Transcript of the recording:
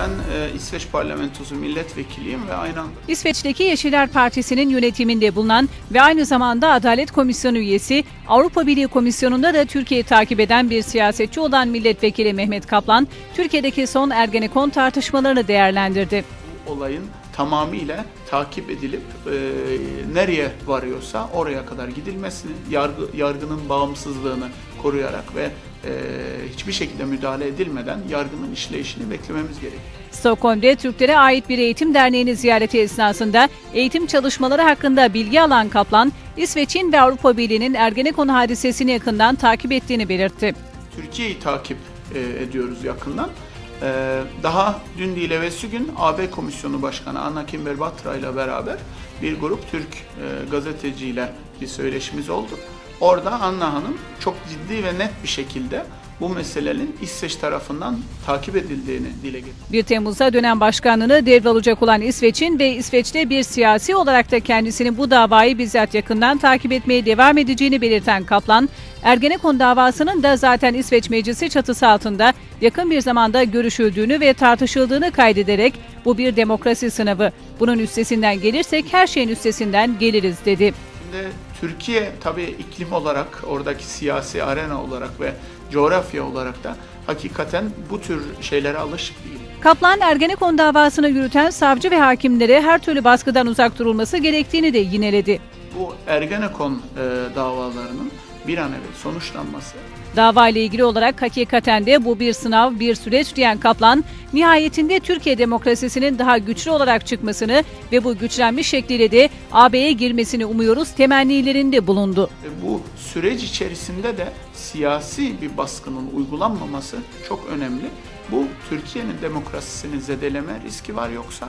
Ben e, İsveç Parlamentosu milletvekiliyim ve aynı İsveç'teki Yeşiller Partisi'nin yönetiminde bulunan ve aynı zamanda Adalet Komisyonu üyesi, Avrupa Birliği Komisyonu'nda da Türkiye'yi takip eden bir siyasetçi olan milletvekili Mehmet Kaplan, Türkiye'deki son Ergenekon tartışmalarını değerlendirdi. olayın tamamıyla takip edilip e, nereye varıyorsa oraya kadar gidilmesini, yargı, yargının bağımsızlığını koruyarak ve e, hiçbir şekilde müdahale edilmeden yargının işleyişini beklememiz gerekiyor. Stockholm'de Türklere ait bir eğitim derneğini ziyareti esnasında eğitim çalışmaları hakkında bilgi alan Kaplan, İsveç'in ve Avrupa Birliği'nin Ergenekon hadisesini yakından takip ettiğini belirtti. Türkiye'yi takip e, ediyoruz yakından. E, daha dün değil evvelsi gün AB Komisyonu Başkanı Anna Kimber Batra ile beraber bir grup Türk e, gazeteciyle bir söyleşimiz oldu. Orada Anna Hanım çok ciddi ve net bir şekilde bu meselenin İsveç tarafından takip edildiğini dile getirdi. 1 Temmuz'da dönem başkanlığını devralacak olan İsveç'in ve İsveç'te bir siyasi olarak da kendisinin bu davayı bizzat yakından takip etmeye devam edeceğini belirten Kaplan, Ergenekon davasının da zaten İsveç Meclisi çatısı altında yakın bir zamanda görüşüldüğünü ve tartışıldığını kaydederek bu bir demokrasi sınavı. Bunun üstesinden gelirsek her şeyin üstesinden geliriz dedi. Şimdi Türkiye tabii iklim olarak, oradaki siyasi arena olarak ve coğrafya olarak da hakikaten bu tür şeylere alışık değil. Kaplan Ergenekon davasını yürüten savcı ve hakimlere her türlü baskıdan uzak durulması gerektiğini de yineledi. Bu Ergenekon e, davalarının bir an evvel sonuçlanması Dava ile ilgili olarak hakikaten de bu bir sınav, bir süreç diyen Kaplan, nihayetinde Türkiye demokrasisinin daha güçlü olarak çıkmasını ve bu güçlenmiş şekliyle de AB'ye girmesini umuyoruz temennilerinde bulundu. ve bu süreç içerisinde de siyasi bir baskının uygulanmaması çok önemli. Bu Türkiye'nin demokrasisini zedeleme riski var yoksa